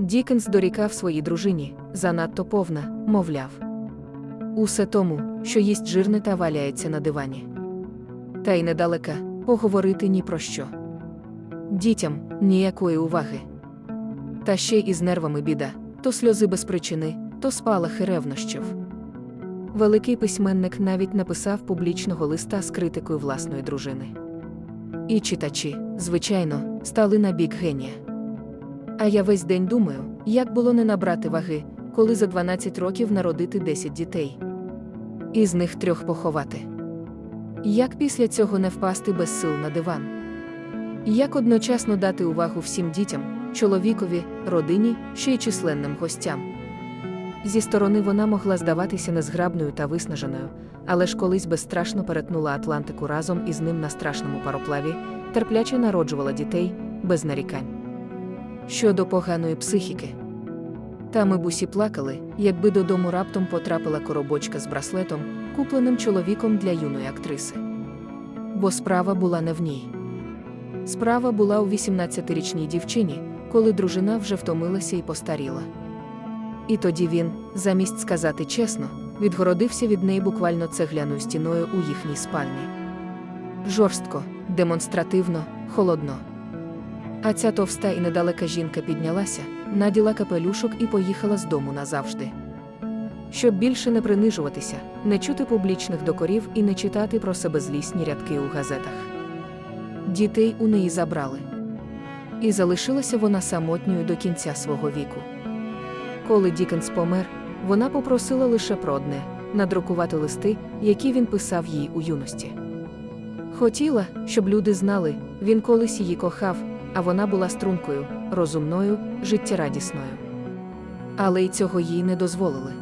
Дікенс дорікав своїй дружині, занадто повна, мовляв. Усе тому, що їсть жирне та валяється на дивані. Та й недалека поговорити ні про що. Дітям ніякої уваги. Та ще й із нервами біда, то сльози без причини, то спалахи ревнощів. Великий письменник навіть написав публічного листа з критикою власної дружини. І читачі, звичайно, стали на бік генія. А я весь день думаю, як було не набрати ваги, коли за 12 років народити 10 дітей. Із них трьох поховати. Як після цього не впасти без сил на диван? Як одночасно дати увагу всім дітям, чоловікові, родині, ще й численним гостям? Зі сторони вона могла здаватися незграбною та виснаженою, але ж колись безстрашно перетнула Атлантику разом із ним на страшному пароплаві, терпляче народжувала дітей, без нарікань. Щодо поганої психіки. Та ми б усі плакали, якби додому раптом потрапила коробочка з браслетом, купленим чоловіком для юної актриси. Бо справа була не в ній. Справа була у 18-річній дівчині, коли дружина вже втомилася і постаріла. І тоді він, замість сказати чесно, відгородився від неї буквально цегляною стіною у їхній спальні. Жорстко, демонстративно, холодно. А ця товста і недалека жінка піднялася, наділа капелюшок і поїхала з дому назавжди. Щоб більше не принижуватися, не чути публічних докорів і не читати про себе злісні рядки у газетах. Дітей у неї забрали. І залишилася вона самотньою до кінця свого віку. Коли Дікенс помер, вона попросила лише про одне надрукувати листи, які він писав їй у юності. Хотіла, щоб люди знали, він колись її кохав, а вона була стрункою, розумною, життєрадісною. Але й цього їй не дозволили.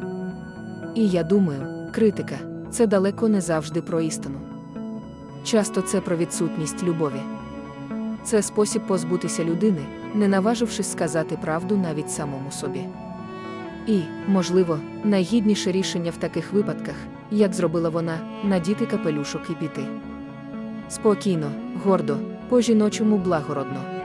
І я думаю, критика це далеко не завжди про істину. Часто це про відсутність любові. Це спосіб позбутися людини, не наважившись сказати правду навіть самому собі. І, можливо, найгідніше рішення в таких випадках, як зробила вона, надіти капелюшок і піти. Спокійно, гордо, по жіночому благородно.